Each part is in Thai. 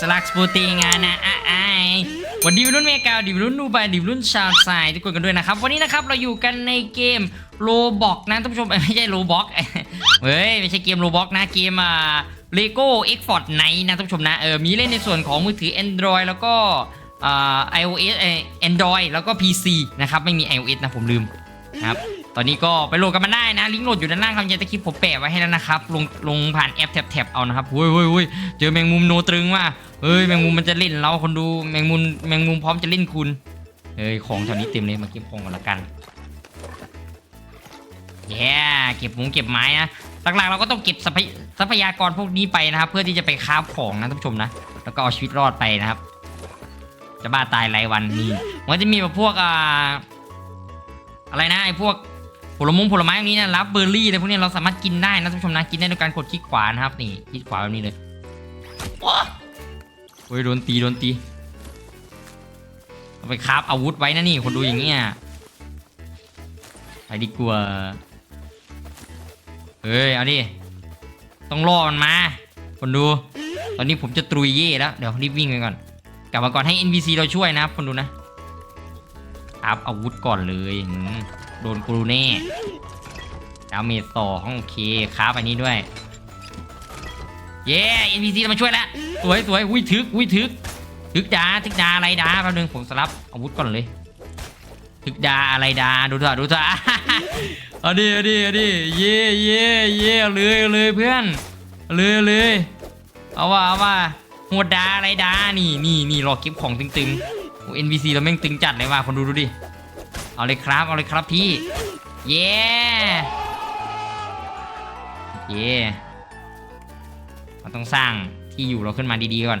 สลักสปูติงานะอะไอวันดีรุ่นเมกาดีวัยรุ่นนูบายดีวัยรุ่นชาวไซทุกคนกันด้วยนะครับ วันนี้นะครับเราอยู่กันในเกมโลบอกนะท่านผู้ชมไม่ใช่โลบอกเฮ้ยไม่ใช่เกมโลบอกนะเกมอ่าเลโก้เอ็กฟอร์ดไนนะท่านผู้ชมนะเออมีเล่นในส่วนของมือถือ Android แล้วก็อ่า iOS เอ่อ Android แล้วก็ PC นะครับไม่มี iOS นะผมลืมครับตอนนี้ก็ไปโหลดกันมาได้นะ ลิงก์โหลดอยู่ด้านล่างคำยันตะคลิปผมแปะไว้ให้แล้วนะครับ ลงลงผ่านแอปแท็บๆเอานะครับเฮ้ยเฮ้ยเฮ้ยเจอแมงมุมโนตรึงว่ะ เฮ้ยแมงมุมมันจะเล่นเราคนดูแมงมุมแมงมุมพร้อมจะเล่นคุณเฮ้ยของแถวนี้เต็มเลยมาเก็บของก่อนละกันแย่เก็บหมูเก็บไม้นะหลักๆเราก็ต้องเก็บทรัพยทรัพยากรพวกนี้ไปนะครับ เพื่อที่จะไปค้าของนะท่านผู้ชมนะแล้วก็เอาชีวิตรอดไปนะครับ จะบ้าตายรายวันนี่มันจะมีแบบพวกอ่าอะไรนะไอ้พวกผลมงผลไม้พวกนี้นะรับเบอร์รี่อะไรพวกนี้เราสามารถกินได้นะท่านผู้ชมนะกินได้ด้วยการกดคลิกขวานะครับนี่คลิกขวาแบบนี้เลยว้า โอ้ยโดนตีโดนตีเอาไปคราฟอาวุธไว้นะนี่คนดูอย่างเงี้ยไปดีกว่าเฮ้ยเอาดิต้องรอมันมา คนดู ตอนนี้ผมจะตรุยเย่แล้วเดี๋ยวรีบวิ่งไปก่อน กลับมาก่อนให้ NPC เราช่วยนะครับคนดูนะอัพอาวุธก่อนเลยโดนกรูแน่ดาเมจสองโอเคคราฟอันนี้ด้วย เย้ NPC เรามาช่วยแล้วสวยสวยอุ้ยทึกอุ้ยทึกทึกดาทึกดาอะไรดาแป๊บนึงผมสลับอาวุธก่อนเลย ทึกดาอะไรดาดูเถอะดูเถอะเอาดิเอาดิเอาดิเย่เย่เย่เอาเลยเอาเลยเพื่อนเอาเลยเอาเลยเอาว่าเอาว่าหัวดาอะไรดานี่นี่นี่รอเก็บของตึงๆโอ้ NPC เราแม่งตึงจัดเลยว่ะคนดูดูดิเอาเลยครับเอาเลยครับพี่เย่เย่ เราต้องสร้างที่อยู่เราขึ้นมาดีๆก่อน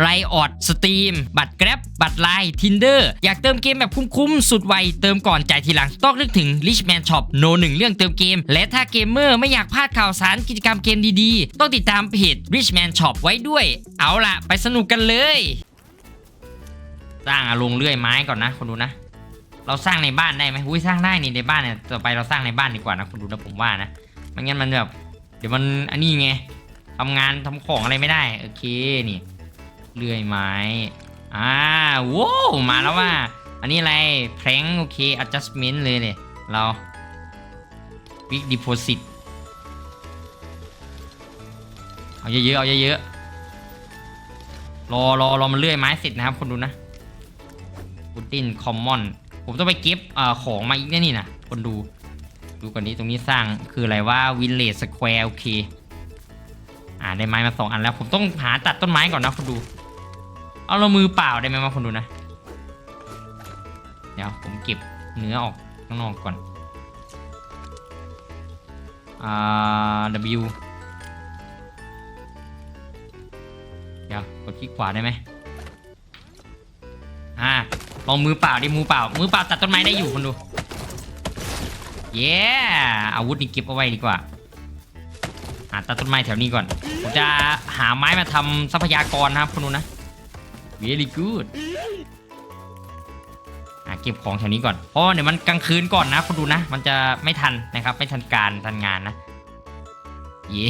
ไรออดสตรีมบัตรแกร็บบัตรไลน์ทินเดอร์อยากเติมเกมแบบคุ้มๆ สุดไว เติมก่อนจ่ายทีหลัง ต้องนึกถึง Richman Shop โนหนึ่งเรื่องเติมเกม และถ้าเกมเมอร์ไม่อยากพลาดข่าวสารกิจกรรมเกมดีๆ ต้องติดตามเพจ Richman Shop ไว้ด้วย เอาล่ะ ไปสนุกกันเลยสร้างอะลงเลื่อยไม้ก่อนนะคนดูนะ เราสร้างในบ้านได้ไหมอุ้ยสร้างได้นี่ในบ้านเนี่ยต่อไปเราสร้างในบ้านดีกว่านะคนดูนะผมว่านะไม่งั้นมันแบบเดี๋ยวมันอันนี้ไงทำงานทำของอะไรไม่ได้โอเคนี่ เลื่อยไม้ อ่าว้าวมาแล้วว่า อันนี้อะไรแพลงโอเค adjustment เลยเลยเรา big deposit เอาเยอะๆเอาเยอะๆรอรอรอมันเลื่อยไม้เสร็จนะครับคนดูนะพุดดิ้นคอมมอนผมต้องไปเก็บเอ่อของมาอีกแน่นี่นะคนดู ดูก่อนนี้ตรงนี้สร้างคืออะไรว่าวินเล e สแควร์โอเคอ่าได้ไม้มาสองอันแล้ว ผมต้องหาตัดต้นไม้ก่อนนะคนดู เอาเรามือเปล่าได้ไหมมาคนดูนะ เดี๋ยวผมเก็บเนื้อออกข้างนอกก่อน อ่า W เดี๋ยวกดคลิกขวาได้ไหมอ่าลองมือเปล่าดิมือเปล่า มือเปล่าตัดต้นไม้ได้อยู่คนดู เย้ อาวุธนี่เก็บเอาไว้ดีกว่าหาตัดต้นไม้แถวนี้ก่อน ผมจะหาไม้มาทำทรัพยากรนะครับคนดูนะ very good อะเก็บของแถวนี้ก่อนเพราะเดี๋ยวมันกลางคืนก่อนนะคนดูนะ มันจะไม่ทันนะครับ ไม่ทันการทันงานนะ เย้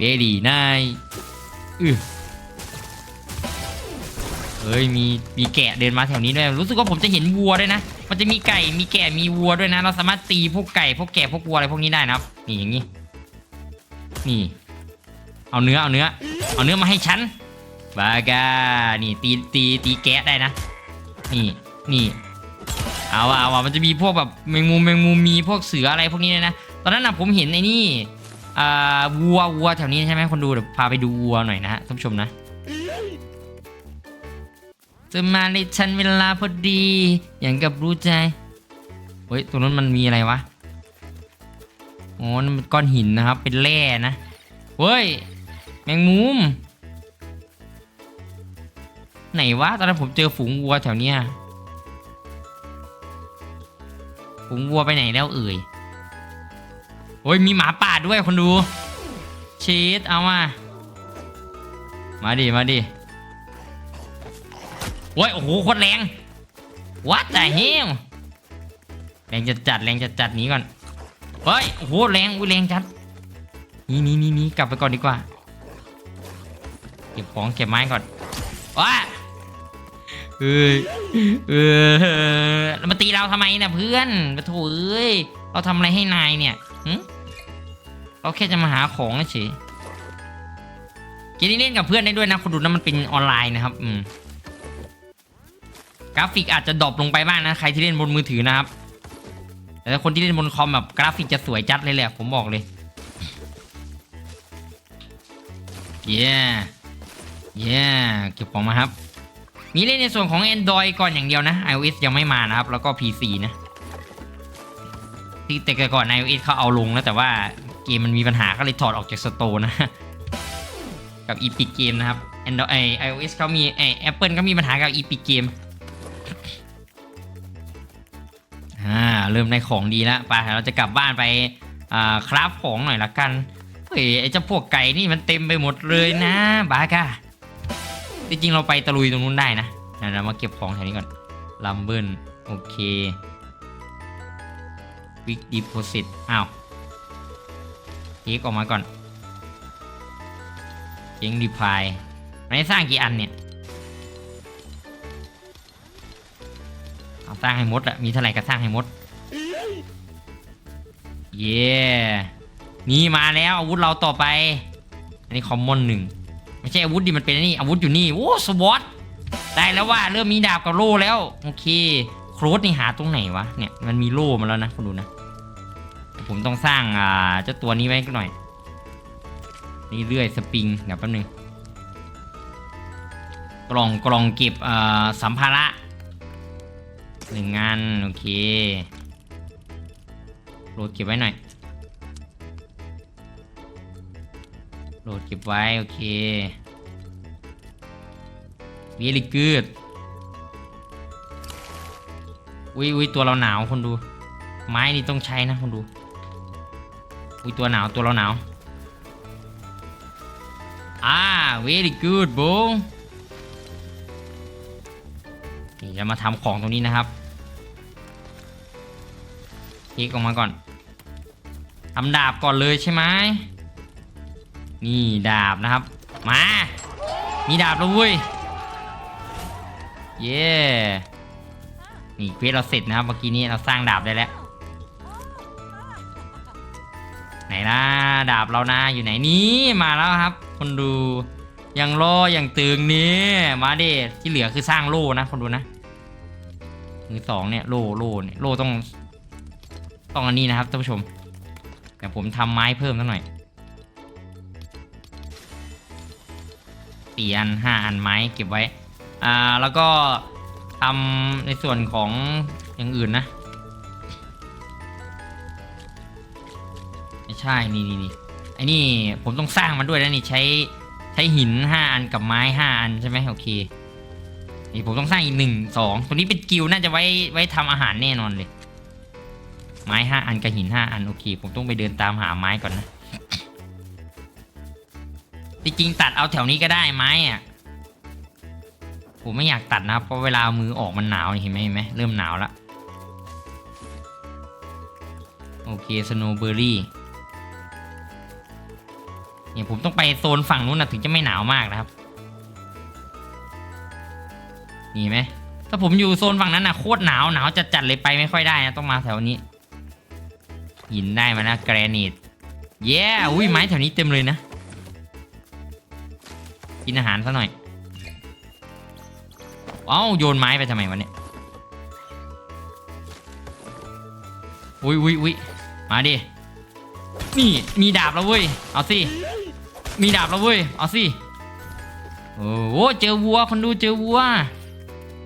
very nice อือเฮ้ยมีมีแกะเดินมาแถวนี้ด้วยรู้สึกว่าผมจะเห็นวัวด้วยนะ มันจะมีไก่มีแกะมีวัวด้วยนะ เราสามารถตีพวกไก่พวกแกะพวกวัวอะไรพวกนี้ได้นะครับ นี่อย่างนี้ นี่ เอาเนื้อเอาเนื้อ เอาเนื้อมาให้ฉัน บากานี่ตีตีตีแกะได้นะ นี่นี่เอาว่ะเอาว่ะมันจะมีพวกแบบแมงมุมแมงมุมมีพวกเสืออะไรพวกนี้เลยนะ ตอนนั้นนะผมเห็นไอ้นี่อ่าวัววัวแถวนี้ใช่ไหมคนดูเดี๋ยวพาไปดูวัวหน่อยนะฮะท่านผู้ชมนะจะมาในชันเวลาพอดี อย่างกับรู้ใจเฮ้ยตรงนั้นมันมีอะไรวะอ๋อมันก้อนหินนะครับเป็นแร่นะเฮ้ยแมงมุม ไหนวะตอนนั้นผมเจอฝูงวัวแถวเนี้ยฝูงวัวไปไหนแล้วเอ่ยโอ้ยมีหมาป่าด้วยคนดูเชดเอามามาดิมาดิโอ้ยโอ้โหโคตรแรงวัดแต่เฮลแรงจัดจัดแรงจัดจัดหนีก่อนเฮ้ยโอ้โหแรงอุ้ยแรงจัดนี่นี่นี่นี่กลับไปก่อนดีกว่าเก็บของเก็บไม้ก่อนว้า เออเออแล้วมาตีเราทำไมเนี่ยเพื่อนปะโถเอ้ยเราทำอะไรให้นายเนี่ยหึเราแค่จะมาหาของเฉยเกมนี้เล่นกับเพื่อนได้ด้วยนะคุณดูนะมันเป็นออนไลน์นะครับอืมกราฟิกอาจจะดรอปลงไปบ้างนะใครที่เล่นบนมือถือนะครับ แต่คนที่เล่นบนคอมแบบกราฟิกจะสวยจัดเลยแหละผมบอกเลยเย้เย้เก็บของมาครับ มีเล่นในส่วนของ Android ก่อนอย่างเดียวนะ iOS ยังไม่มานะครับ แล้วก็ PC นะที่แต่ก่อน iOS เขาเอาลงแล้วแต่ว่าเกมมันมีปัญหาก็เลยถอดออกจากสโตร์นะ กับ Epic Game นะครับ Android ไอ iOS เขามีไอ Apple ก็มีปัญหากับ Epic Game อ่าเริ่มได้ของดีแล้วไปเราจะกลับบ้านไปอ่าคราฟของหน่อยละกันเฮ้ยไอเจ้าพวกไก่นี่มันเต็มไปหมดเลยนะบาก้า จริงๆเราไปตะลุยตรงนู้นได้นะเดี๋ยวเรามาเก็บของแถวนี้ก่อนลัมเบิลโอเควิกดีโพสิตอ้าวเทคออกมาก่อนเจ๊งดีพายมันให้สร้างกี่อันเนี่ยเอาสร้างให้หมดอะมีเท่าไหร่ก็สร้างให้หมด เย้นี่มาแล้วอาวุธเราต่อไป อันนี้คอมมอนหนึ่ง ไม่ใช่อาวุธดิมันเป็นนนี่อาวุธอยู่นี่โอ้สวอตได้แล้วว่าเริ่มมีดาบกับโล่แล้วโอเคโครสนี่หาตรงไหนวะเนี่ยมันมีโล่มาแล้วนะคุณดูนะผมต้องสร้างอ่าเจ้าตัวนี้ไว้หน่อยนี่เรื่อยสปริงเดี๋ยวแป๊บนึงกล่องกล่องเก็บอ่าสัมภาระหนึ่งงานโอเคโหลดเก็บไว้หน่อย โหลดเก็บไว้ โอเค very good อุ้ยอุ้ยตัวเราหนาวคนดู ไม้นี่ต้องใช้นะคนดู อุ้ยตัวหนาวตัวเราหนาว อ่า very good bro นี่เรามาทำของตรงนี้นะครับคลิกออกมาก่อนทำดาบก่อนเลยใช่ไหม นี่ดาบนะครับ มา มีดาบแล้วเว้ย เย้นี่เควสเราเสร็จนะครับ เมื่อกี้นี้เราสร้างดาบได้แล้ว ไหนนะดาบเรานะอยู่ไหนนี้มาแล้วครับ คนดูยังรออย่างตึงนี่มาเดที่เหลือคือสร้างโล่นะคนดูนะมือสองเนี่ยโล่โล่เนี่ยโล่ต้องต้องอันนี้นะครับท่านผู้ชมเดี๋ยวผมทำไม้เพิ่มสักหน่อย สี่อันห้าอันไม้เก็บไว้ อ่าแล้วก็ทำในส่วนของอย่างอื่นนะ ไม่ใช่นี่นี่นี่ไอ้นี่ผมต้องสร้างมันด้วยนะนี่ใช้ใช้หินห้าอันกับไม้ห้าอันใช่ไหมโอเคนี่ผมต้องสร้างอีกหนึ่งสองตัวนี้เป็นกิลน่าจะไว้ไว้ทำอาหารแน่นอนเลย ไม้ห้าอันกับหินห้าอันโอเค ผมต้องไปเดินตามหาไม้ก่อนนะ จริงๆตัดเอาแถวนี้ก็ได้ไหม้อะผมไม่อยากตัดนะเพราะเวลามือออกมันหนาวเห็นไหมเห็นไหมเริ่มหนาวแล้วโอเคสโนว์เบอร์รี่เนี่ยผมต้องไปโซนฝั่งนู้นนะถึงจะไม่หนาวมากนะครับนี่ไหมถ้าผมอยู่โซนฝั่งนั้นนะโคตรหนาวหนาวจัดๆเลยไปไม่ค่อยได้นะต้องมาแถวนี้ หินได้มานะแกรนิตเย้อุ้ยไม้แถวนี้เต็มเลยนะ กินอาหารซะหน่อย เอ้าโยนไม้ไปทำไมวะเนี่ย อุ้ยอุ้ยอุ้ยมาดิ นี่มีดาบแล้วเว้ย เอาสิ มีดาบแล้วเว้ย เอาสิ โอ้โหเจอวัวคนดูเจอวัว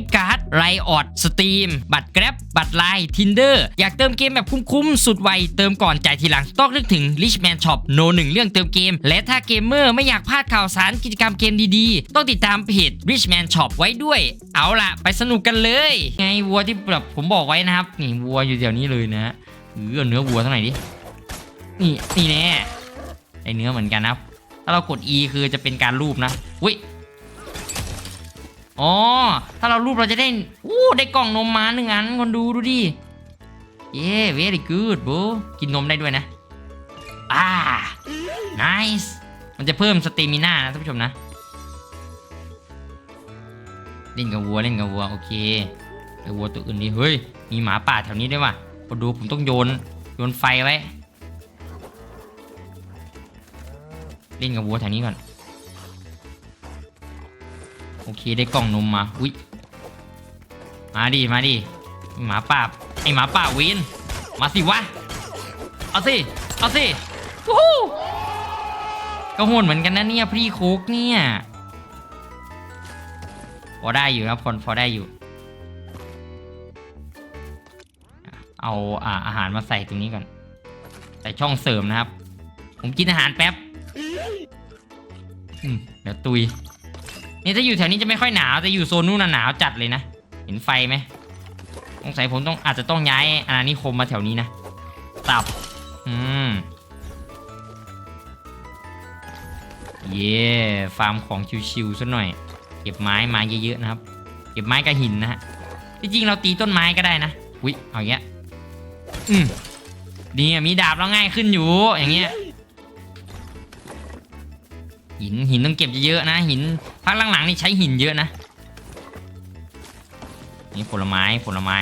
ฟต์การ์ดไรออดสตรีมบัตรแกร็บบัตรไลน์ทินเดอร์อยากเติมเกมแบบคุ้มๆ สุดไว เติมก่อนจ่ายทีหลัง ต้องนึกถึง Richman Shop โนหนึ่งเรื่องเติมเกม และถ้าเกมเมอร์ไม่อยากพลาดข่าวสารกิจกรรมเกมดีๆ ต้องติดตามเพจ Richman Shop ไว้ด้วย เอาล่ะ ไปสนุกกันเลย ไงวัวที่แบบผมบอกไว้นะครับ นี่วัวอยู่แถวนี้เลยนะเออเนื้อวัวเท่าไหร่ดินี่นี่แน่ไอเนื้อเหมือนกันนะครับถ้าเรากด E คือจะเป็นการรูปนะอุ้ย อ๋อ ถ้าเรารูปเราจะได้อู้ได้กล่องนมมาหนึ่งอันคนดูดูดิเย้ very good bro กินนมได้ด้วยนะ อ่า nice มันจะเพิ่มสเตมิน่านะท่านผู้ชมนะ เล่นกับวัวเล่นกับวัวโอเคไอวัวตัวอื่นดิเฮ้ย มีหมาป่าแถวนี้ด้วยว่ะพอดูผมต้องโยนโยนไฟไว้ เล่นกับวัวแถวนี้ก่อน โอเคได้กล่องนมมาอุ้ยมาดิมาดิหมาป่าไอหมาป่าเวนมาสิวะเอาสิเอาสิวู้ฮู้ก็โหดเหมือนกันนะเนี่ยพี่โคกเนี่ยพอได้อยู่ครับคนพอได้อยู่ เอาอ่าอาหารมาใส่ตรงนี้ก่อนใส่ช่องเสริมนะครับ ผมกินอาหารแป๊บเดี๋ยวตุย นี่ถ้าอยู่แถวนี้จะไม่ค่อยหนาวแต่อยู่โซนนู้นน่ะหนาวจัดเลยนะ เห็นไฟไหมสงสัยผมต้องอาจจะต้องย้ายอาณานิคมมาแถวนี้นะ ตับ อืม เย่ฟาร์มของชิวๆซะหน่อย เก็บไม้มาเยอะๆนะครับ เก็บไม้กับหินนะฮะที่จริงเราตีต้นไม้ก็ได้นะ อุ๊ย เอาอย่างเงี้ย อืมดีอะมีดาบแล้วง่ายขึ้นอยู่ อย่างเงี้ย หินหินต้องเก็บเยอะๆนะ หินพักหลังๆนี่ใช้หินเยอะนะ นี่ผลไม้ผลไม้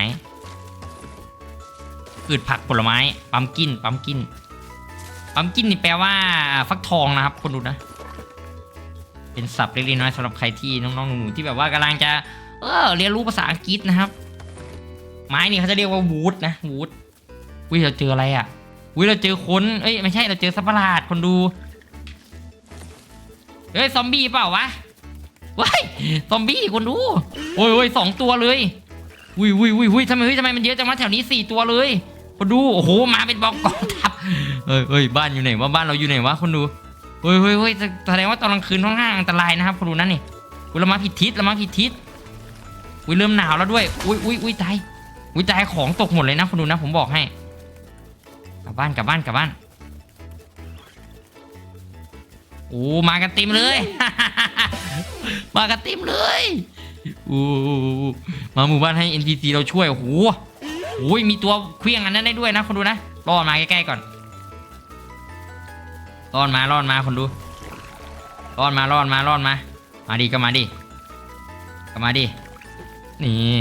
พืชผักผลไม้ปั๊มกินปั๊มกินปั๊มกินนี่แปลว่าฟักทองนะครับคนดูนะ เป็นศัพท์เล็กๆน้อยสำหรับใครที่น้องๆหนูๆที่แบบว่ากำลังจะ เออเรียนรู้ภาษาอังกฤษนะครับ ไม้นี่เขาจะเรียกว่าวูดนะวูดวิเราเจออะไรอะวิเราเจอคนเอ้ยไม่ใช่เราเจอสัตว์ประหลาดคนดู เฮ้ยซอมบี้เปล่าวะว้ายซอมบี้คนดูโอ้ยโอ้ยสองตัวเลยวุ้ยวุ้ยวุ้ยวุ้ยทำไมเฮ้ยทำไมมันเยอะจังวะแถวนี้สี่ตัวเลยคนดูโอ้โหมาเป็นบอกกองทัพเอ้ยเอ้ยบ้านอยู่ไหนวะบ้านเราอยู่ไหนวะคนดูเฮ้ยเฮ้ยเฮ้ยแสดงว่าตอนกลางคืนค่อนข้างอันตรายนะครับคนดูนั่นนี่อุ้ยเรามาผิดทิศเรามาผิดทิศอุ้ยเริ่มหนาวแล้วด้วยอุ้ยอุ้ยอุ้ยตายอุ้ยตายของตกหมดเลยนะคนดูนะผมบอกให้กลับบ้านกลับบ้านกลับบ้าน อ้มากันต็มเลย มากันต็มเลยโอ้มาหมู่บ้านให้ NPC เราช่วยโอ้โหโอ้ยมีตัวเคลี้ยงอันนั้นได้ด้วยนะคนดูนะรอดมาใกล้ๆก่อนรอดมารอดมาคนดูรอดมารอดมารอดมา มาดิก็มาดิก็มาดินี่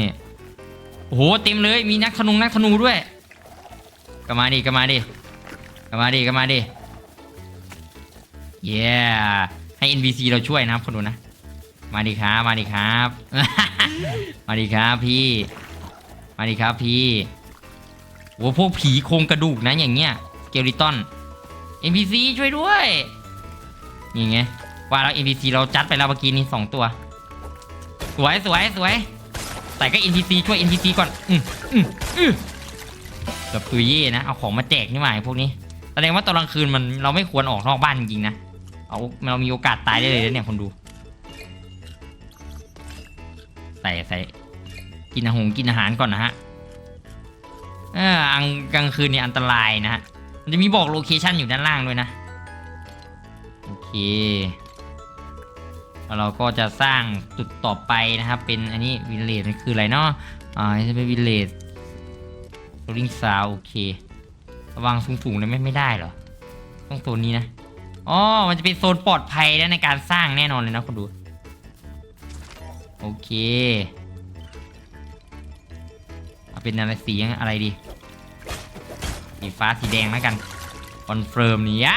โอ้โหเต็มเลยมีนักธนูนักธนูด้วยก็มาดิก็มาดิก็มาดิก็มาดิ เย้ให้ NPC เราช่วยนะครับคนดูนะ มาดิครับ มาดิครับ มาดิครับพี่ มาดิครับพี่โอ้พวกผีโครงกระดูกนะอย่างเงี้ย เกลิตัน NPC ช่วยด้วยนี่ไงว่าแล้ว NPC เราจัดไปแล้วเมื่อกี้นี้สองตัว สวยสวยสวย แต่ก็ NPC ช่วย NPC ก่อน อืมอืมอืมเกือบตุยเย่นะ เอาของมาแจกนี่หว่าไอ้พวกนี้ แสดงว่าตอนกลางคืนมันเราไม่ควรออกนอกบ้านจริงๆนะ เอาเรามีโอกาสตายได้เลยนะเนี่ยคนดู ใส่ใส่กินอาหงกินอาหารก่อนนะฮะเอออังกลางคืนนี่อันตรายนะฮะ มันจะมีบอกโลเคชันอยู่ด้านล่างด้วยนะ โอเคแล้วเราก็จะสร้างจุดต่อไปนะครับ เป็นอันนี้วิลเลจมันคืออะไรเนาะ อ่าจะเป็นวิลเลจโรลิงซาวโอเค ระวังสูงๆเลยไม่ไม่ได้เหรอ ต้องโซนนี้นะ อ๋อ มันจะเป็นโซนปลอดภัยในการสร้างแน่นอนเลยนะคุณดู โอเค เอาเป็นอะไรสีอะไรดี สีฟ้าสีแดงแล้วกัน คอนเฟิร์มนี่ย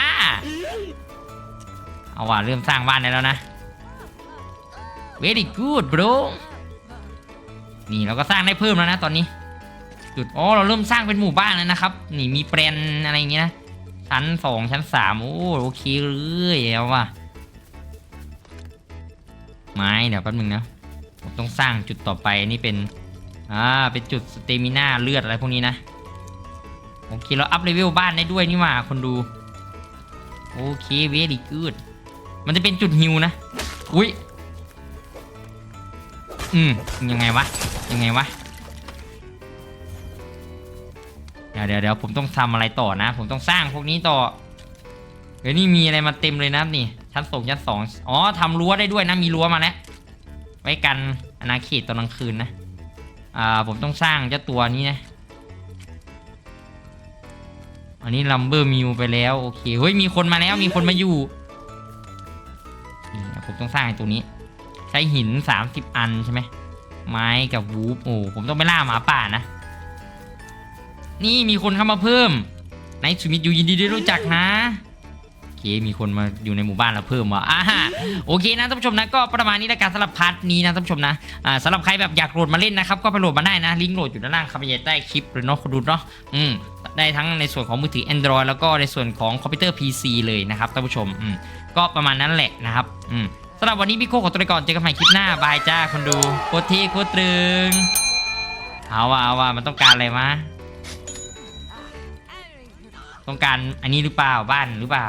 เอาว่ะเริ่มสร้างบ้านได้แล้วนะ very good bro นี่เราก็สร้างได้เพิ่มแล้วนะตอนนี้ จุด อ๋อ เราเริ่มสร้างเป็นหมู่บ้านแล้วนะครับ นี่มีแปลนอะไรอย่างเงี้ยนะ ชั้นสองชั้นสามโอ้โอเคเลยเอาว่ะไม้เดี๋ยวแป๊บนึงนะผมต้องสร้างจุดต่อไปนี่เป็นอ่าเป็นจุดสเตมิน่าเลือดอะไรพวกนี้นะโอเคเราอัพเลเวลบ้านได้ด้วยนี่ว่าคนดูโอเคเวดีกูดมันจะเป็นจุดฮิวนะอุ้ยอืมยังไงวะยังไงวะ ดี๋ยวเดี๋ยวเดี๋ยวผมต้องทำอะไรต่อนะ ผมต้องสร้างพวกนี้ต่อเฮ้ยนี่มีอะไรมาเต็มเลยนะนี่ ชั้นสองชั้นสองอ๋อทำรั้วได้ด้วยนะมีรั้วมาแล้ว ไว้กันอาณาเขตตอนกลางคืนนะอ่าผมต้องสร้างเจ้าตัวนี้นะอันนี้ลัมเบอร์มิวไปแล้วโอเคเฮ้ยมีคนมาแล้วมีคนมาอยู่นี่ผมต้องสร้างตัวนี้ ใช้หิน 30 อันใช่ไหมไม้กับวูฟโอ้ผมต้องไปล่าหมาป่านะ นี่มีคนเข้ามาเพิ่มในสุมิตอยู่ยินดีได้รู้จักนะโอเคมีคนมาอยู่ในหมู่บ้านเราเพิ่มว่ะอ่าฮะโอเคนะท่านผู้ชมนะก็ประมาณนี้ละกันสำหรับพาร์ทนี้นะท่านผู้ชมนะอ่าสำหรับใครแบบอยากโหลดมาเล่นนะครับก็ไปโหลดมาได้นะลิงก์โหลดอยู่ด้านล่างคำบรรยายใต้คลิปเลยเนาะคุณดูเนาะอืมได้ทั้งในส่วนของมือถือ Android แล้วก็ในส่วนของคอมพิวเตอร์ PC เลยนะครับท่านผู้ชมอืมก็ประมาณนั้นแหละนะครับอืมสำหรับวันนี้พี่โคขอตัวไปก่อนเจอกันใหม่คลิปหน้าบายจ้าคนดูโคตรเท่โคตรตรึงเอาว่ะเอาว่ะมันต้องการอะไรมะ ต้องการอันนี้หรือเปล่าบ้านหรือเปล่า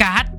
การ์ด